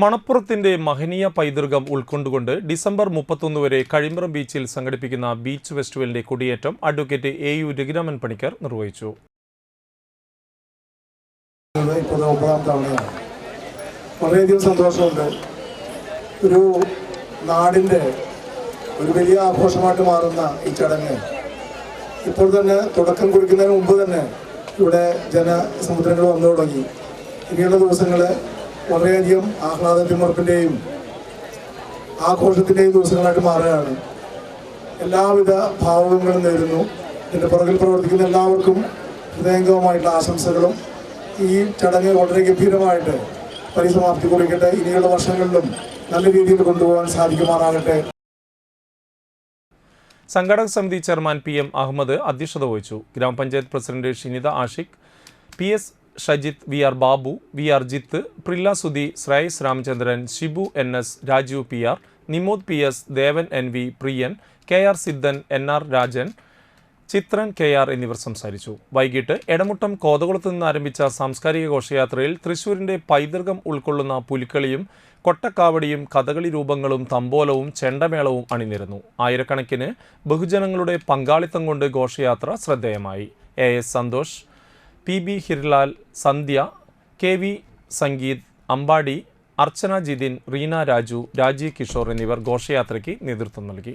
മണപ്പുറത്തിന്റെ മഹനീയ പൈതൃകം ഉൾക്കൊണ്ടുകൊണ്ട് ഡിസംബർ മുപ്പത്തൊന്ന് വരെ കഴിമ്പ്രം ബീച്ചിൽ സംഘടിപ്പിക്കുന്ന ബീച്ച് ഫെസ്റ്റിവലിന്റെ കൊടിയേറ്റം advocate A U Raghuraman Panicker നിർവഹിച്ചു. വളരെയധികം സന്തോഷമുണ്ട്. ഒരു നാടിന്റെ ഒരു വലിയ ആഘോഷമായിട്ട് മാറുന്ന ഈ ചടങ്ങ്. ഇപ്പോൾ തന്നെ തുടക്കം കുറിക്കുന്നതിന് മുമ്പ് തന്നെ ഇവിടെ ജനസമുദ്രങ്ങൾ വന്നു തുടങ്ങി ഇനിയുള്ള ദിവസങ്ങൾ വളരെയധികം ആഹ്ലാദത്തിമുറപ്പിന്റെയും ആഘോഷത്തിന്റെയും ദിവസങ്ങളായിട്ട് മാറുകയാണ്. എല്ലാവിധ ഭാവങ്ങളും നേരുന്നു. ഇതിന്റെ പുറകിൽ പ്രവർത്തിക്കുന്ന എല്ലാവർക്കും ഹൃദയംഗമമായിട്ടുള്ള ആശംസകളും ഈ ചടങ്ങ് വളരെ ഗംഭീരമായിട്ട് പരിസമാപ്തി കുറിക്കട്ടെ ഇനിയുള്ള വർഷങ്ങളിലും നല്ല രീതിയിൽ കൊണ്ടുപോകാൻ സാധിക്കുമാറാകട്ടെ. സംഘാടക സമിതി ചെയർമാൻ പി എം അഹമ്മദ് അധ്യക്ഷത വഹിച്ചു. ഗ്രാമപഞ്ചായത്ത് president Shinitha Ashiq P S Shajith V R Babu V R Jith Prilla Sudhi Shreyas Ramachandran Shibu N S Rajeev P R Nimod P S Devan N V Priyan K R Siddhan N R Rajan Chithran K R എന്നിവർ സംസാരിച്ചു. വൈകിട്ട് എടമുട്ടം കോതകുളത്ത് നിന്ന് ആരംഭിച്ച സാംസ്കാരിക ഘോഷയാത്രയിൽ തൃശൂരിന്റെ പൈതൃകം ഉൾക്കൊള്ളുന്ന പുലിക്കളിയും കൊട്ടക്കാവടിയും കഥകളി രൂപങ്ങളും തമ്പോലവും ചെണ്ടമേളവും അണിനിരന്നു. ആയിരക്കണക്കിന് ബഹുജനങ്ങളുടെ പങ്കാളിത്തം കൊണ്ട് ഘോഷയാത്ര ശ്രദ്ധേയമായി. A S Santhosh P B Hirlal Sandhya K V Sangeeth Ambady Archana Jithin Reena Raju Rajeev Kishore എന്നിവർ ഘോഷയാത്രയ്ക്ക് നേതൃത്വം നൽകി.